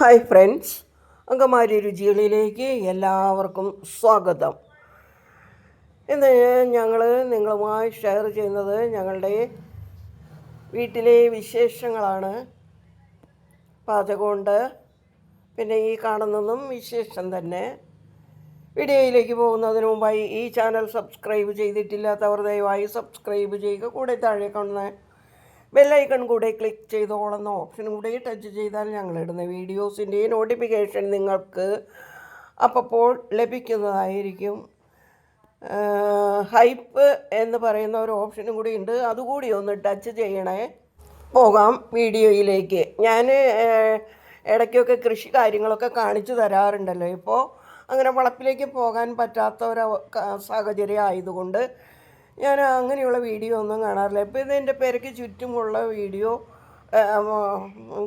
Hi friends അങ്കമാരി രുചികളിലേക്ക് എല്ലാവർക്കും സ്വാഗതം. ഇന്ന് ഞങ്ങൾ നിങ്ങളുമായി ഷെയർ ചെയ്യുന്നത് ഞങ്ങളുടെ വീട്ടിലെ വിശേഷങ്ങളാണ്. പാചകമുണ്ട്. പിന്നെ ഈ കാണുന്നതും വിശേഷം തന്നെ. വീഡിയോയിലേക്ക് പോകുന്നതിന് മുമ്പായി ഈ ചാനൽ സബ്സ്ക്രൈബ് ചെയ്തിട്ടില്ലാത്തവർ ദയവായി സബ്സ്ക്രൈബ് ചെയ്യുക. കൂടെ താഴെ കാണുന്ന ബെല്ലൈക്കൺ കൂടെ ക്ലിക്ക് ചെയ്തോളുന്ന ഓപ്ഷനും കൂടെ ടച്ച് ചെയ്താൽ ഞങ്ങളിടുന്ന വീഡിയോസിന്റെ നോട്ടിഫിക്കേഷൻ നിങ്ങൾക്ക് അപ്പോൾ ലഭിക്കുന്നതായിരിക്കും. ഹൈപ്പ് എന്ന് പറയുന്ന ഒരു ഓപ്ഷനും കൂടി ഉണ്ട്. അതുകൂടി ഒന്ന് ടച്ച് ചെയ്യണേ. പോകാം വീഡിയോയിലേക്ക്. ഞാൻ ഇടയ്ക്കൊക്കെ കൃഷി കാര്യങ്ങളൊക്കെ കാണിച്ചു തരാറുണ്ടല്ലോ. ഇപ്പോൾ അങ്ങനെ വളപ്പിലേക്ക് പോകാൻ പറ്റാത്ത ഒരു സാഹചര്യം ആയതുകൊണ്ട് ഞാൻ അങ്ങനെയുള്ള വീഡിയോ ഒന്നും കാണാറില്ല. ഇപ്പോൾ ഇതിന്റെ പേരയ്ക്ക് ചുറ്റുമുള്ള വീഡിയോ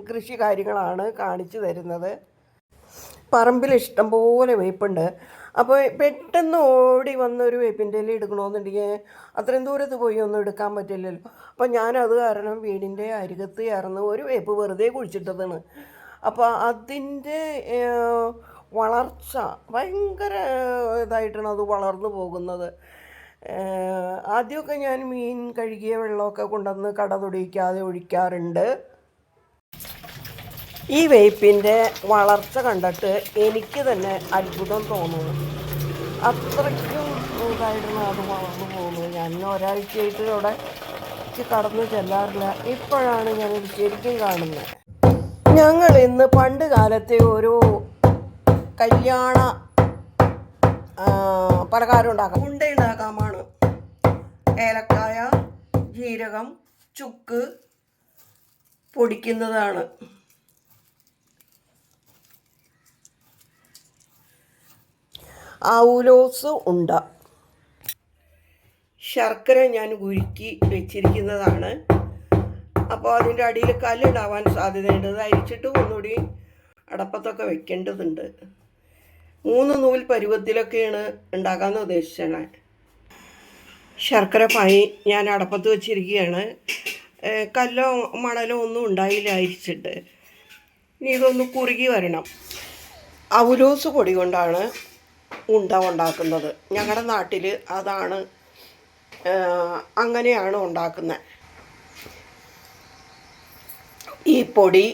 കൃഷി കാര്യങ്ങളാണ് കാണിച്ചു തരുന്നത്. പറമ്പിൽ ഇഷ്ടം പോലെ വേപ്പുണ്ട്. അപ്പോൾ പെട്ടെന്ന് ഓടി വന്നൊരു ഒരു വേപ്പിന്റെ ഇല എടുക്കണമെന്നുണ്ടെങ്കിൽ അത്രയും ദൂരത്ത് പോയി ഒന്നും എടുക്കാൻ പറ്റില്ലല്ലോ. അപ്പോൾ ഞാനത് കാരണം വീടിന്റെ അരികത്ത് ചേർന്ന് ഒരു വേപ്പ് വെറുതെ കുഴിച്ചിട്ടതാണ്. അപ്പോൾ അതിന്റെ വളർച്ച ഭയങ്കര ഇതായിട്ടാണ് അത് വളർന്നു പോകുന്നത്. ആദ്യമൊക്കെ ഞാൻ മീൻ കഴുകിയ വെള്ളമൊക്കെ കൊണ്ടുവന്ന് കട തൊടിയിക്കാതെ ഒഴിക്കാറുണ്ട്. ഈ വേപ്പിന്റെ വളർച്ച കണ്ടിട്ട് എനിക്ക് തന്നെ അത്ഭുതം തോന്നുന്നു. അത്രയ്ക്കും ഇതായിരുന്നു അത് വളർന്നു പോകുന്നത്. ഞാൻ ഒരാഴ്ചയായിട്ട് അവിടെ കടന്നു ചെല്ലാറില്ല. ഇപ്പോഴാണ് ഞാൻ ശരിക്കും കാണുന്നത്. ഞങ്ങൾ ഇന്ന് പണ്ട് കാലത്തെ ഒരു കല്യാണ പലഹാരം ഉണ്ടാക്കാം. ഉണ്ട ഉണ്ടാക്കാമാണ് ഏലക്കായ ജീരകം ചുക്ക് പൊടിക്കുന്നതാണ്. ഔലോസ് ഉണ്ട. ശർക്കര ഞാൻ ഉരുക്കി വെച്ചിരിക്കുന്നതാണ്. അപ്പോൾ അതിന്റെ അടിയിൽ കല്ലുണ്ടാവാൻ സാധ്യതയുണ്ട്. അത് അരിച്ചിട്ട് ഒന്നുകൂടി അടപ്പത്തൊക്കെ വെക്കേണ്ടതുണ്ട്. മൂന്ന് നൂൽ പരുവത്തിലൊക്കെയാണ് ഉണ്ടാക്കാമെന്ന് ഉദ്ദേശിച്ചത്. ശർക്കര പായി ഞാൻ അടപ്പത്ത് വെച്ചിരിക്കുകയാണ്. കല്ലോ മണലോ ഒന്നും ഉണ്ടായില്ല അരിച്ചിട്ട് ഇനി ഇതൊന്ന് കുറുകി വരണം. ഔലോസ് പൊടി കൊണ്ടാണ് ഉണ്ട ഉണ്ടാക്കുന്നത്. ഞങ്ങളുടെ നാട്ടിൽ അതാണ് അങ്ങനെയാണ് ഉണ്ടാക്കുന്നത് ഈ പൊടി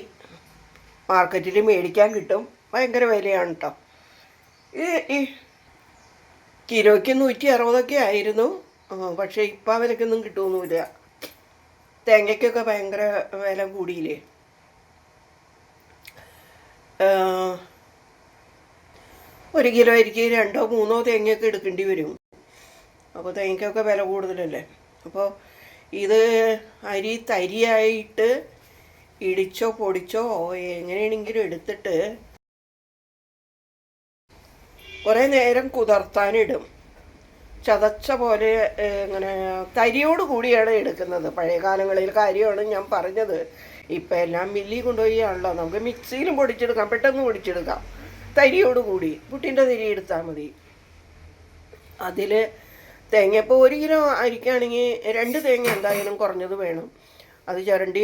മാർക്കറ്റിൽ മേടിക്കാൻ കിട്ടും. ഭയങ്കര വിലയാണ് കേട്ടോ കിലോയ്ക്ക് നൂറ്റി അറുപതൊക്കെ ആയിരുന്നു പക്ഷെ ഇപ്പം അവരൊക്കൊന്നും കിട്ടുമൊന്നുമില്ല തേങ്ങയ്ക്കൊക്കെ ഭയങ്കര വില കൂടിയില്ലേ? ഒരു കിലോ ആയിരിക്കും രണ്ടോ മൂന്നോ തേങ്ങയൊക്കെ എടുക്കേണ്ടി വരും. അപ്പോൾ തേങ്ങയ്ക്കൊക്കെ വില കൂടുതലല്ലേ? അപ്പോൾ ഇത് അരി തരിയായിട്ട് ഇടിച്ചോ പൊടിച്ചോ എങ്ങനെയാണെങ്കിലും എടുത്തിട്ട് കുറേ നേരം കുതിർത്താനിടും. ചതച്ച പോലെ ഇങ്ങനെ തരിയോട് കൂടിയാണ് എടുക്കുന്നത്. പഴയ കാലങ്ങളിൽ കാര്യമാണ് ഞാൻ പറഞ്ഞത്. ഇപ്പം എല്ലാം മില്ലി കൊണ്ടുപോയാണല്ലോ നമുക്ക് മിക്സിയിലും പൊടിച്ചെടുക്കാം പെട്ടെന്ന് പൊടിച്ചെടുക്കാം. തരിയോട് കൂടി. പുട്ടിന്റെ തരി എടുത്താൽ മതി. അതിൽ തേങ്ങ ഇപ്പോൾ ഒരു കിലോ അരിക്കാണെങ്കിൽ രണ്ട് തേങ്ങ എന്തായാലും കുറഞ്ഞത് വേണം. അത് ചിരണ്ടി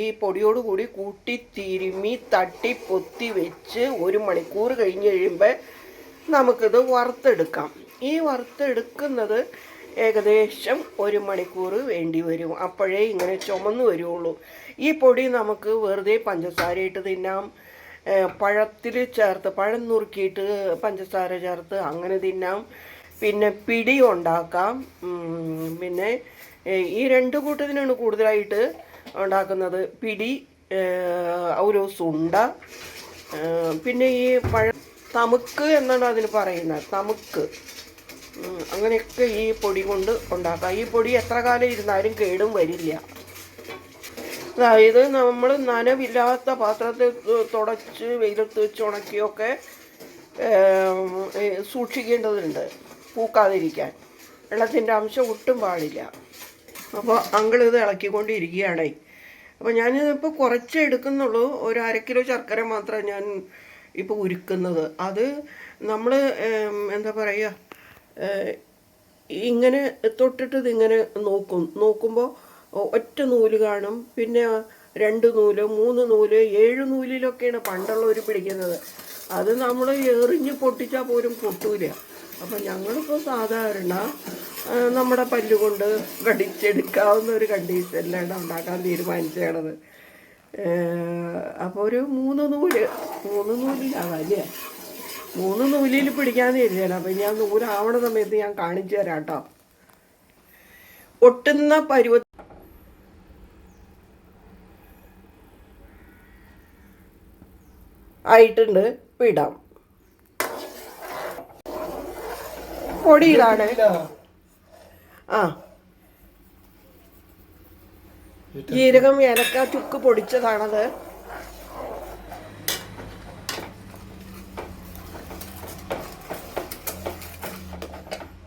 ഈ പൊടിയോട് കൂടി കൂട്ടി തിരുമ്മി തട്ടി പൊത്തി വെച്ച് ഒരു മണിക്കൂർ കഴിഞ്ഞ് കഴിയുമ്പോൾ നമുക്കിത് വറുത്തെടുക്കാം. ഈ വറുത്തെടുക്കുന്നത് ഏകദേശം ഒരു മണിക്കൂർ വേണ്ടി വരും. അപ്പോഴേ ഇങ്ങനെ ചുമന്ന് വരുള്ളൂ. ഈ പൊടി നമുക്ക് വെറുതെ പഞ്ചസാരയിട്ട് തിന്നാം. പഴത്തിൽ ചേർത്ത് പഴം നുറുക്കിയിട്ട് പഞ്ചസാര ചേർത്ത് അങ്ങനെ തിന്നാം. പിന്നെ പിടി ഉണ്ടാക്കാം. പിന്നെ ഈ രണ്ട് കൂട്ടത്തിനാണ് കൂടുതലായിട്ട് ഉണ്ടാക്കുന്നത്. പിടി ഒരു സുണ്ട പിന്നെ ഈ പഴ തമുക്ക് എന്നാണ് അതിന് പറയുന്നത്. തമുക്ക്. അങ്ങനെയൊക്കെ ഈ പൊടി കൊണ്ട് ഉണ്ടാക്കാം. ഈ പൊടി എത്ര കാലം ഇരുന്നാലും കേടും വരില്ല. അതായത് നമ്മൾ നനവില്ലാത്ത പാത്രത്തിൽ തുടച്ച് വെയിലത്ത് വെച്ച് ഉണക്കിയൊക്കെ സൂക്ഷിക്കേണ്ടതുണ്ട് പൂക്കാതിരിക്കാൻ. വെള്ളത്തിന്റെ അംശം ഒട്ടും പാടില്ല. അപ്പോൾ അങ്കിളിത് ഇളക്കിക്കൊണ്ടിരിക്കുകയാണേ. അപ്പോൾ ഞാനിതിപ്പോൾ കുറച്ച് എടുക്കുന്നുള്ളൂ. ഒരു അര കിലോ ശർക്കര മാത്രം ഞാൻ ഇപ്പോൾ ഉരുക്കുന്നത്. അത് നമ്മൾ എന്താ പറയുക ഇങ്ങനെ തൊട്ടിട്ട് ഇതിങ്ങനെ നോക്കും. നോക്കുമ്പോൾ ഒറ്റ നൂൽ കാണും. പിന്നെ രണ്ട് നൂൽ മൂന്ന് നൂൽ ഏഴ് നൂലിലൊക്കെയാണ് പണ്ടുള്ളവർ പിടിക്കുന്നത്. അത് നമ്മൾ എറിഞ്ഞ് പൊട്ടിച്ചാൽ പോലും പൊട്ടൂല. അപ്പം ഞങ്ങളിപ്പോൾ സാധാരണ നമ്മുടെ പല്ലുകൊണ്ട് കടിച്ചെടുക്കാവുന്ന ഒരു കണ്ടീഷനിലാണ് ഉണ്ടാക്കാൻ തീരുമാനിച്ചത് അപ്പോൾ ഒരു മൂന്ന് നൂൽ മൂന്ന് നൂലിലാവാം അല്ലേ? മൂന്ന് നൂലിൽ പിടിക്കാന്ന് എഴുതിയാണ് അപ്പം ഞാൻ നൂലാവണ സമയത്ത് ഞാൻ കാണിച്ചു തരാം കേട്ടോ. ഒട്ടുന്ന പരുവ ആയിട്ടുണ്ട്. ഇടാം. പൊടിയിടാണ് ആ. ജീരകം ഏലക്ക ചുക്ക് പൊടിച്ചതാണത്.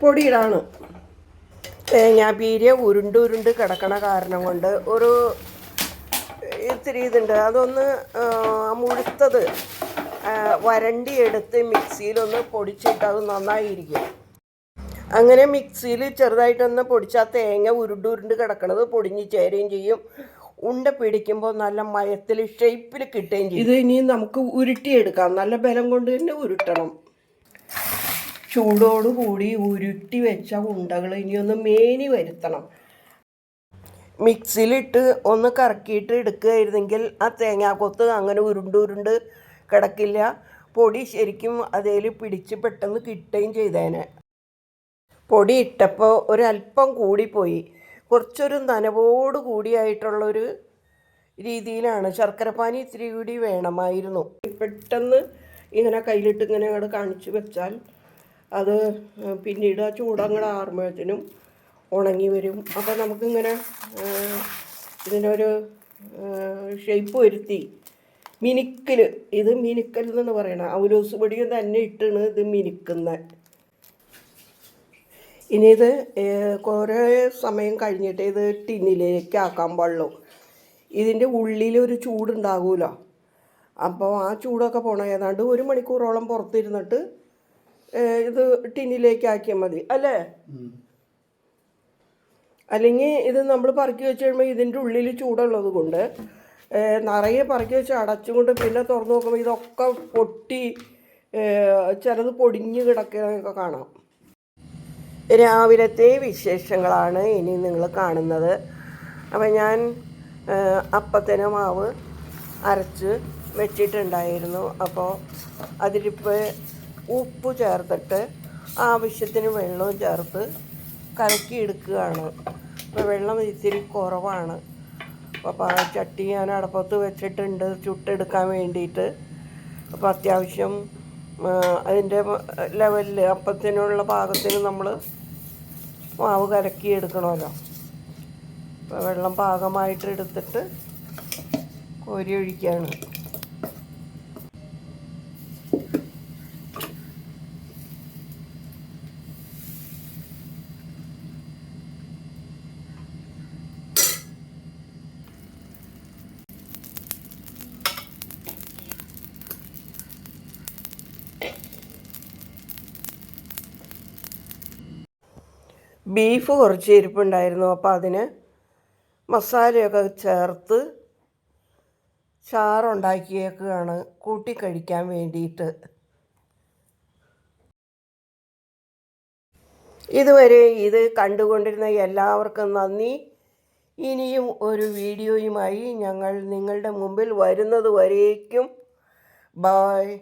പൊടിയിടാണ്. തേങ്ങാപ്പീരിയ ഉരുണ്ട് ഉരുണ്ട് കിടക്കണ കാരണം കൊണ്ട് ഒരു ഇത്തിരി ഇതുണ്ട്. അതൊന്ന് മുഴുത്തത് വരണ്ടി എടുത്ത് മിക്സിയിലൊന്ന് പൊടിച്ചിട്ട് അത് നന്നായിരിക്കും. അങ്ങനെ മിക്സിയിൽ ചെറുതായിട്ടൊന്ന് പൊടിച്ചാൽ തേങ്ങ ഉരുണ്ട് ഉരുണ്ട് കിടക്കണത് പൊടിഞ്ഞ് ചേരുകയും ചെയ്യും. ഉണ്ട പിടിക്കുമ്പോൾ നല്ല മയത്തിൽ ഷേപ്പിൽ കിട്ടുകയും ചെയ്യും. ഇത് ഇനി നമുക്ക് ഉരുട്ടിയെടുക്കാം. നല്ല ബലം കൊണ്ട് തന്നെ ഉരുട്ടണം. ചൂടോടുകൂടി ഉരുട്ടി വെച്ച ഉണ്ടകൾ ഇനി ഒന്ന് മേനി വരുത്തണം. മിക്സിയിലിട്ട് ഒന്ന് കറക്കിയിട്ട് എടുക്കുകയായിരുന്നെങ്കിൽ ആ തേങ്ങാക്കൊത്ത് അങ്ങനെ ഉരുണ്ട് ഉരുണ്ട് കിടക്കില്ല. പൊടി ശരിക്കും അതേൽ പിടിച്ച് പെട്ടെന്ന് കിട്ടുകയും ചെയ്തേനെ. പൊടി ഇട്ടപ്പോൾ ഒരല്പം കൂടിപ്പോയി. കുറച്ചൊരു നനവോട് കൂടിയായിട്ടുള്ളൊരു രീതിയിലാണ്. ശർക്കരപ്പാനി ഇത്തിരി കൂടി വേണമായിരുന്നു. പെട്ടെന്ന് ഇങ്ങനെ കയ്യിലിട്ട് ഇങ്ങനെ അങ്ങോട്ട് കാണിച്ചു വെച്ചാൽ അത് പിന്നീട് ആ ചൂടങ്ങടെ ആറുമ്പോഴത്തേനും ഉണങ്ങി വരും. അപ്പോൾ നമുക്കിങ്ങനെ ഇതിനൊരു ഷേപ്പ് വരുത്തി. മിനുക്കൽ ഇത് മിനുക്കൽ എന്ന് പറയണം ഔലോസ് പൊടിയും തന്നെ ഇട്ടാണ് ഇത് മിനുക്കുന്നത്. ഇനി ഇത് കുറേ സമയം കഴിഞ്ഞിട്ട് ഇത് ടിന്നിലേക്ക് ആക്കാൻ പാടുള്ളൂ. ഇതിന്റെ ഉള്ളിൽ ഒരു ചൂടുണ്ടാകുമല്ലോ അപ്പോൾ ആ ചൂടൊക്കെ പോകണം ഏതാണ്ട് ഒരു മണിക്കൂറോളം പുറത്തിരുന്നിട്ട് ഇത് ടിന്നിലേക്ക് ആക്കിയാൽ മതി. അല്ലേ? അല്ലെങ്കിൽ ഇത് നമ്മൾ പറക്കി വെച്ച് കഴിയുമ്പോൾ ഇതിന്റെ ഉള്ളിൽ ചൂടുള്ളത് കൊണ്ട് നിറയെ പറക്കി വെച്ച് അടച്ചുകൊണ്ട് പിന്നെ തുറന്ന് നോക്കുമ്പോൾ ഇതൊക്കെ പൊട്ടി ചിലത് പൊടിഞ്ഞ് കിടക്കുന്നതൊക്കെ കാണാം. രാവിലത്തെ വിശേഷങ്ങളാണ് ഇനി നിങ്ങൾ കാണുന്നത്. അപ്പം ഞാൻ അപ്പത്തിന് മാവ് അരച്ച് വെച്ചിട്ടുണ്ടായിരുന്നു. അപ്പോൾ അതിലിപ്പോൾ ഉപ്പ് ചേർത്തിട്ട് ആവശ്യത്തിന് വെള്ളവും ചേർത്ത് കലക്കി എടുക്കുകയാണ്. അപ്പോൾ വെള്ളം ഇത്തിരി കുറവാണ്. അപ്പോൾ ചട്ടി ഞാൻ അടപ്പത്ത് വെച്ചിട്ടുണ്ട് ചുട്ടെടുക്കാൻ വേണ്ടിയിട്ട്. അപ്പോൾ അത്യാവശ്യം അതിന്റെ ലെവലിൽ അപ്പത്തിനുള്ള പാകത്തിന് നമ്മൾ മാവ് കലക്കി എടുക്കണമല്ലോ അപ്പോൾ വെള്ളം പാകമായിട്ട് എടുത്തിട്ട് കോരി ഒഴിക്കുകയാണ് ബീഫ് കുറച്ച് ഇരിപ്പുണ്ടായിരുന്നു. അപ്പോൾ അതിന് മസാലയൊക്കെ ചേർത്ത് ചാറുണ്ടാക്കിയേക്കുകയാണ് കൂട്ടി കഴിക്കാൻ വേണ്ടിയിട്ട്. ഇതുവരെ ഇത് കണ്ടുകൊണ്ടിരുന്ന എല്ലാവർക്കും നന്ദി. ഇനിയും ഒരു വീഡിയോയുമായി ഞങ്ങൾ നിങ്ങളുടെ മുമ്പിൽ വരുന്നത് വരേക്കും. ബായ്